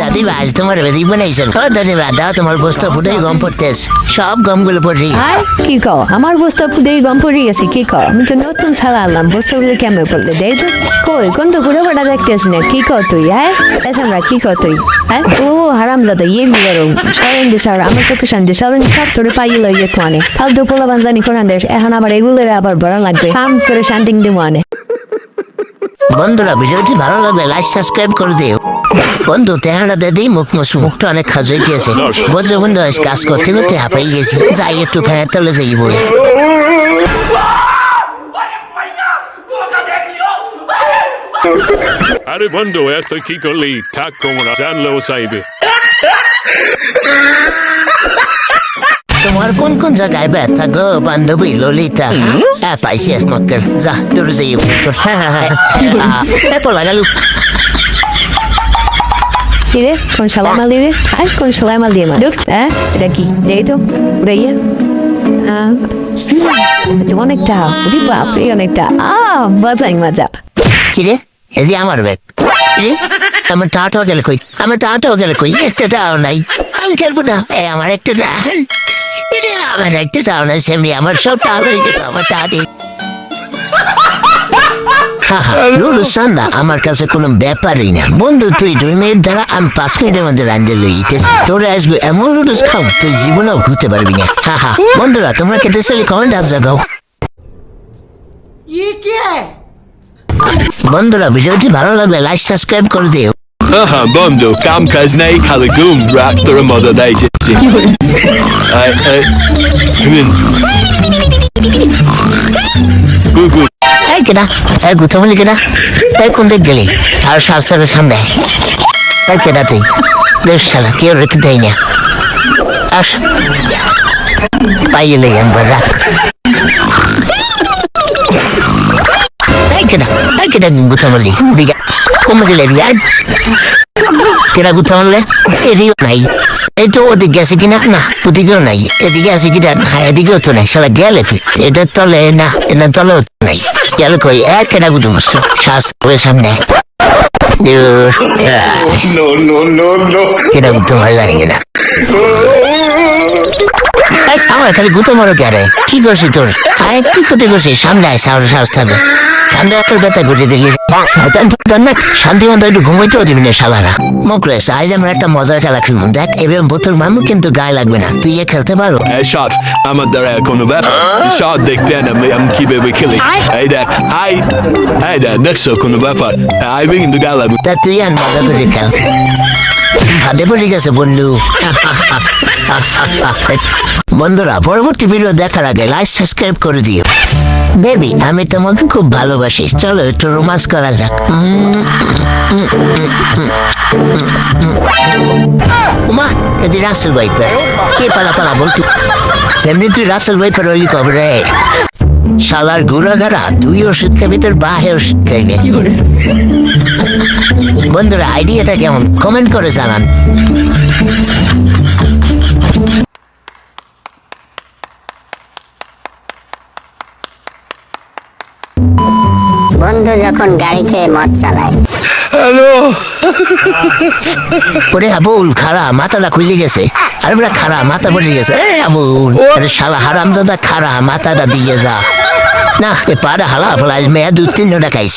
দাদি আজ তোমার বেদি বানাইছেন। ও দাও তোমার বস্তা ফুটে গম পড়তেছ। সব গমগুলো পড়ি। আর কি কও? আমার বস্তা ফুটে গম পড়ে গেছে, কি কও? আমি তো নতুন আনলাম বস্তা ফুটে কেমন পড়লে? দেই তো। কই, কোন তো পুরো বড়া দেখতেছ না? কি কও তুই হ্যাঁ? আমরা কি কও তুই? হ্যাঁ? ও, হারাম দাদা ইয়ে লিগারো সরেন দে, সর, আমার চোখে শান্তি সরেন সব তোরে পাইয়ে লইয়ে কোয়ানে ফালতু পোলা বান্দানি কোরআন দেশ, এখন আবার এগুলোর আবার বড় লাগবে। কাম করে শান্তি আনে বন্ধুরা, ভিডিওটি ভালো লাগলে লাইক সাবস্ক্রাইব করে দিও। বন্ধু, তেহারা দিদি, মুখ মুছ, মুখটা অনেক খাজই দিয়েছে। বন্ধু বন্ধু কাজ করতে করতে হাঁপাই গেছি। যাই, একটু ফ্যানের তলে যাই বই। আরে বন্ধু এত কি করলি? থাক, তোমরা জানলেও চাইবে। তোমার কোন কোন জায়গায় ব্যথা গো বান্ধবী ললিতা? হ্যাঁ পাইছি এক মক্কেল। যা তোর যাই হ্যাঁ হ্যাঁ হ্যাঁ। এত লাগালু কি রে? কোন শালা মাল দিয়ে রে? আয় কোন শালা মাল দিয়ে মাল। হ্যাঁ এটা কি? দেই তো অনেকটা বাপরে অনেকটা। আ মজা। কিরে আমার ব্যাগ। কিরে আমার টাটাও গেল কই? আমার টাটাও গেল কই? একটা টাও নাই। আমি খেলব না। এ আমার একটা টা এরে আমার একটা নাই সেমনি আমার সব টাকা হয়ে গেছে আমার টা দিয়ে সান্দা আমার কাছে কোনো ব্যাপারই না বন্ধু তুই দুই মিনিট দ্বারা আমি পাঁচ মিনিটের মধ্যে রান্না লইতেছি তোরা আসবে এমন লুডুস খাও তুই জীবনেও ঘুরতে পারবি না হা হা বন্ধুরা তোমরা খেতে চাইলে কমেন্ট আপ জাগাও বন্ধুরা ভিডিওটি ভালো লাগলে লাইক সাবস্ক্রাইব করে দিও Aha, bundle, kam kaznei halagum, rap the moda daiji. I, I, হুম। গুগু এই কেনা এই গুথা বলি কেনা এই কোন দিক গেলি আর শাস্ত্রের সামনে এই কেনা তুই দেখ শালা কেউ রেখে দেয় না আস পাইয়ে লেগে একবার রাখ এই কেনা এই কেনা গুথা বলি দিকে কমে গেলে কেনা গুথা বললে এদিকেও নাই। এই তো ওদিক গেছে কিনা? না ওদিকেও নাই। এদিকে আছে কিনা? না এদিকেও তো নাই। শালা গেলে এটা তলে না এটা তলেও নাই। গেল কই? এক কেনা মস্ত শাস্ত্রের সামনে? দূর। No, no, no, no. কেনা মার জানি কিনা? আমার খালি গুতো মারো কে কি করছি তোর? কি ক্ষতি করছিস? সামনে আয় সাহস সাহস থাকবে। সামনে একটা ব্যথা ঘুরে দিলি শয়তান ফয়তান না শান্তি মতো একটু ঘুমাইতেও দিবি না শালারা। মোকলেস আজ আমরা একটা মজার খেলা খেলব। দেখ এবার বোতল মামু কিন্তু গায়ে লাগবে না। তুই এ খেলতে পারো। এই শট আমার দ্বারা কোনো ব্যাপার শট আমি আমি কীভাবে খেলি? এই দেখ আই এই দেখ দেখছ কোনো ব্যাপার? আই কিন্তু গালা তা তুই আর মজা করে খেল। ভাদে পড়ে গেছে বন্ধু। বন্ধুরা পরবর্তী ভিডিও দেখার আগে লাইক সাবস্ক্রাইব করে দিও। বেবি আমি তোমাকে খুব ভালোবাসি। চলো একটু রোমান্স করা যাক। উম, উমা এদি রাসেল ভাইপার কে পালা পালা বল তুই সেমনি তুই রাসেল ভাইপার ওই কবরে শালার গুড়াগাড়া তুই ওষুধ খাবি তোর বাহে ওষুধ খাইলে বন্ধুরা আইডিয়াটা কেমন? কমেন্ট করে জানান। বন্ধু যখন গাড়ি খেয়ে মদ চালায়। পরে আবুল খারা মাথাটা খুলে গেছে। আরে বলে খারা মাথা পড়ে গেছে। এ আবুল আরে শালা হারাম দাদা খারা মাথাটা দিয়ে যা। না এ পাড়া হালা ফলাই মেয়া দু তিন টাকাইস